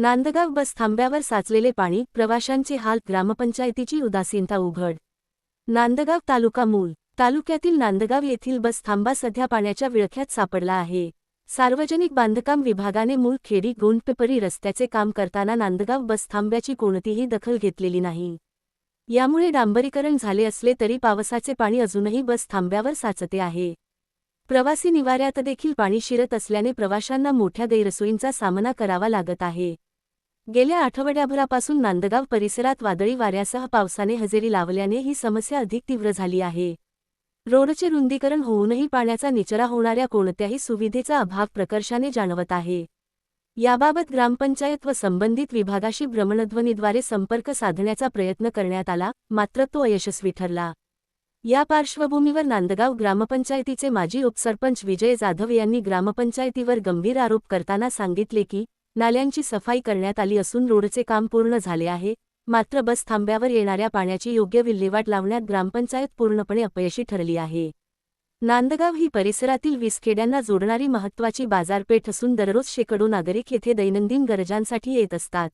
नांदगाव बस थांब्यावर साचलेले पाणी प्रवाशांचे हाल ग्रामपंचायतीची उदासीनता उघड. नांदगाव तालुका मूल तालुक्यातील नांदगाव येथील बस थांबा सध्या पाण्याच्या विळख्यात सापडला आहे. सार्वजनिक बांधकाम विभागाने मूळ खेडी गोंडपेपरी रस्त्याचे काम करताना नांदगाव बस थांब्याची कोणतीही दखल घेतलेली नाही. यामुळे डांबरीकरण झाले असले तरी पावसाचे पाणी अजूनही बस थांब्यावर साचते आहे. प्रवासी निवाऱ्यात देखील पाणी शिरत असल्याने प्रवाशांना मोठ्या गैरसोयींचा सामना करावा लागत आहे. गेल्या आठवड्याभरापासून नांदगाव परिसरात वादळी वाऱ्यासह पावसाने हजेरी लावल्याने ही समस्या अधिक तीव्र झाली आहे. रोडचे रुंदीकरण होऊनही पाण्याचा निचरा होणाऱ्या कोणत्याही सुविधेचा अभाव प्रकर्षाने जाणवत आहे. याबाबत ग्रामपंचायत व संबंधित विभागाशी भ्रमणध्वनीद्वारे संपर्क साधण्याचा प्रयत्न करण्यात आला मात्र तो अयशस्वी ठरला. या पार्श्वभूमीवर नांदगाव ग्रामपंचायतीचे माजी उपसरपंच विजय जाधव यांनी ग्रामपंचायतीवर गंभीर आरोप करताना सांगितले की नाल्यांची सफाई करण्यात आली असून रोडचे काम पूर्ण झाले आहे. मात्र बस थांब्यावर येणाऱ्या पाण्याची योग्य विल्हेवाट लावण्यात ग्रामपंचायत पूर्णपणे अपयशी ठरली आहे. नांदगाव ही परिसरातील वीस खेड्यांना जोडणारी महत्त्वाची बाजारपेठ असून दररोज शेकडो नागरिक येथे दैनंदिन गरजांसाठी येत असतात.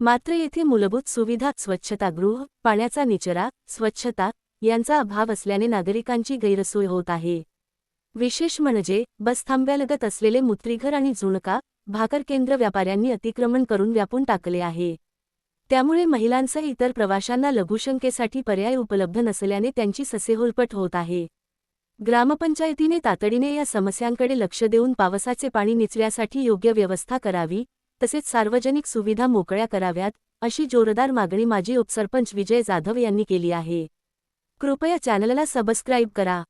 मात्र येथे मूलभूत सुविधा स्वच्छतागृह पाण्याचा निचरा स्वच्छता यांचा अभाव असल्याने नागरिकांची गैरसोय होत आहे. विशेष म्हणजे बसथांब्यालगत असलेले मुत्रीघर आणि झुणका भाकर केंद्र व्यापाऱ्यांनी अतिक्रमण करून व्यापून टाकले आहे. त्यामुळे महिलांसह इतर प्रवाशांना लघुशंकेसाठी पर्याय उपलब्ध नसल्याने त्यांची ससेहोलपट होत आहे. ग्रामपंचायतीने तातडीने या समस्यांकडे लक्ष देऊन पावसाचे पाणी निचऱ्यासाठी योग्य व्यवस्था करावी तसेच सार्वजनिक सुविधा मोकळ्या कराव्यात अशी जोरदार मागणी माजी उपसरपंच विजय जाधव यांनी केली आहे. कृपया चॅनलला सबस्क्राईब करा.